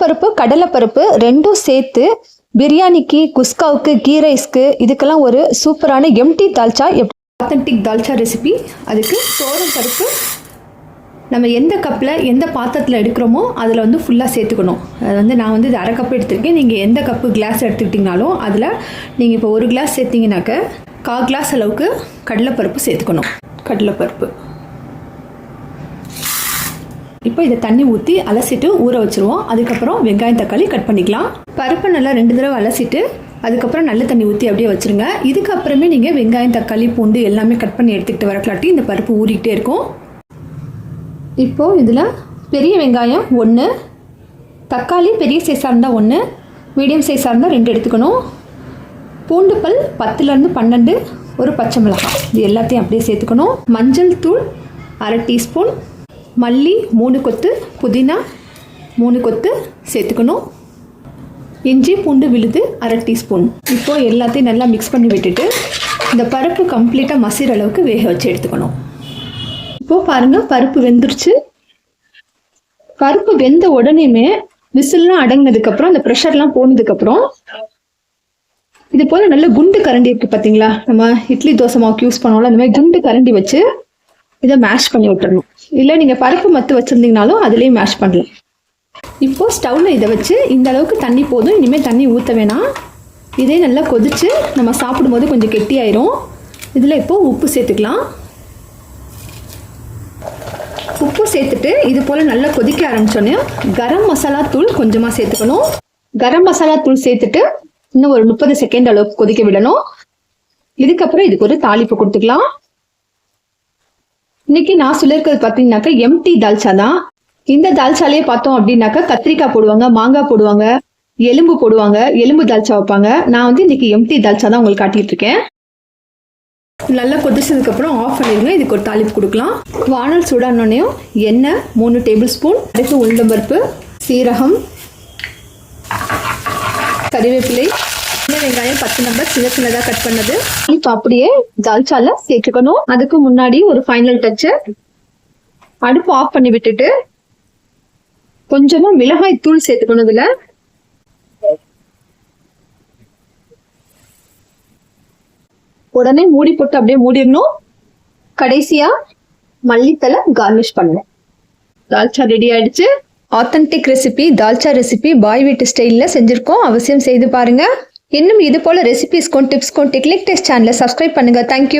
பருப்பு கடலைப்பருப்பு ரெண்டும் சேர்த்து பிரியாணிக்கு குஸ்காவுக்கு கீ ரைஸ்க்கு இதுக்கெல்லாம் ஒரு சூப்பரான empty dalcha authentic dalcha recipe அதுக்கு பருப்பு நம்ம எந்த கப்பில் எந்த பாத்திரத்தில் எடுக்கிறோமோ அதில் வந்து ஃபுல்லாக சேர்த்துக்கணும். அது வந்து நான் வந்து இது அரை கப் எடுத்திருக்கேன். நீங்கள் எந்த கப்பு கிளாஸ் எடுத்துக்கிட்டிங்கனாலும் அதில் நீங்கள் இப்போ ஒரு கிளாஸ் சேர்த்திங்கனாக்க கால் கிளாஸ் அளவுக்கு கடலைப்பருப்பு சேர்த்துக்கணும். கடலைப்பருப்பு இப்போ இதை தண்ணி ஊற்றி அலசிட்டு ஊற வச்சுருவோம். அதுக்கப்புறம் வெங்காயம் தக்காளி கட் பண்ணிக்கலாம். பருப்பை நல்லா ரெண்டு தடவை அலசிட்டு அதுக்கப்புறம் நல்ல தண்ணி ஊற்றி அப்படியே வச்சுருங்க. இதுக்கப்புறமே நீங்கள் வெங்காயம் தக்காளி பூண்டு எல்லாமே கட் பண்ணி எடுத்துக்கிட்டு வரக்கலாட்டி இந்த பருப்பு ஊறிக்கிட்டே இருக்கும். இப்போது இதில் பெரிய வெங்காயம் ஒன்று தக்காளி பெரிய சைஸாக இருந்தால் ஒன்று மீடியம் சைஸாக இருந்தால் ரெண்டு எடுத்துக்கணும். பூண்டு பல் பத்துலேருந்து பன்னெண்டு ஒரு பச்சை மிளகாய். இது எல்லாத்தையும் அப்படியே சேர்த்துக்கணும். மஞ்சள் தூள் அரை டீஸ்பூன் மல்லி மூணு கொத்து புதினா மூணு கொத்து சேர்த்துக்கணும். இஞ்சி பூண்டு விழுது அரை டீஸ்பூன். இப்போது எல்லாத்தையும் நல்லா மிக்ஸ் பண்ணி விட்டுட்டு இந்த பருப்பு கம்ப்ளீட்டாக மசிற அளவுக்கு வேக வச்சு எடுத்துக்கணும். இப்போது பாருங்க பருப்பு வெந்துருச்சு. பருப்பு வெந்த உடனேமே விசில்லாம் அடங்கினதுக்கப்புறம் அந்த ப்ரெஷர்லாம் போனதுக்கப்புறம் இது போல் நல்ல குண்டு கரண்டி இருக்குது பார்த்தீங்களா நம்ம இட்லி தோசை மாவுக்கு யூஸ் பண்ணுவோம்ல அந்த மாதிரி குண்டு கரண்டி வச்சு இதை மேஷ் பண்ணி விட்டுறணும். இல்லை நீங்கள் பருப்பு மத்து வச்சுருந்தீங்கனாலும் அதுலேயும் மேஷ் பண்ணலாம். இப்போ ஸ்டவ்வில் இதை வச்சு இந்த அளவுக்கு தண்ணி போதும் இனிமேல் தண்ணி ஊற்ற வேணாம். இதே நல்லா கொதிச்சு நம்ம சாப்பிடும்போது கொஞ்சம் கெட்டியாயிரும். இதில் இப்போ உப்பு சேர்த்துக்கலாம். உப்பு சேர்த்துட்டு இது போல் நல்லா கொதிக்க ஆரம்பிச்சோன்னே கரம் மசாலா தூள் கொஞ்சமாக சேர்த்துக்கணும். கரம் மசாலா தூள் சேர்த்துட்டு இன்னும் ஒரு முப்பது செகண்ட் அளவுக்கு கொதிக்க விடணும். இதுக்கப்புறம் இதுக்கு ஒரு தாளிப்பு கொடுத்துக்கலாம். இன்னைக்கு நான் சொல்லியிருக்கிறது பார்த்தீங்கன்னாக்கா எம்டி தால்ச்சா தான். இந்த தால்ச்சாலேயே பார்த்தோம் அப்படின்னாக்கா கத்திரிக்காய் போடுவாங்க மாங்காய் போடுவாங்க எலும்பு போடுவாங்க எலும்பு தால்ச்சா வைப்பாங்க. நான் வந்து இன்னைக்கு எம்டி தால்ச்சா தான் உங்களுக்கு காட்டிட்டு இருக்கேன். நல்லா கொதிச்சதுக்கு அப்புறம் ஆஃப் பண்ணிடுங்க. இதுக்கு ஒரு தாளிப்பு கொடுக்கலாம். வானல் சூடானோடனையும் எண்ணெய் மூணு டேபிள் ஸ்பூன் அடுத்து உளுந்தம்பருப்பு சீரகம் கறிவேப்பிலை சின்ன வெங்காயம் பத்து நம்பர் சின்ன சின்னதாக கட் பண்ணது. இப்போ அப்படியே தால்ச்சால சேர்த்துக்கணும். அதுக்கு முன்னாடி ஒரு ஃபைனல் டச்சு அடுப்பு ஆஃப் பண்ணி விட்டுட்டு கொஞ்சமா மிளகாய் தூள் சேர்த்துக்கணும் இதுல. உடனே மூடி போட்டு அப்படியே மூடிடணும். கடைசியா மல்லித்தலை கார்னிஷ் பண்ணணும். தால்ச்சா ரெடி ஆயிடுச்சு. ஆத்தென்டிக் ரெசிபி தால்ச்சா ரெசிபி பாய் வீட்டு ஸ்டைலில் செஞ்சுருக்கோம். அவசியம் செய்து பாருங்க. இன்னும் இது போல ரெசிபிஸ்க்கும் டிப்ஸ்க்கும் டெக்லிக் டெஸ்ட் சேனலை சப்ஸ்கிரைப் பண்ணுங்க. Thank you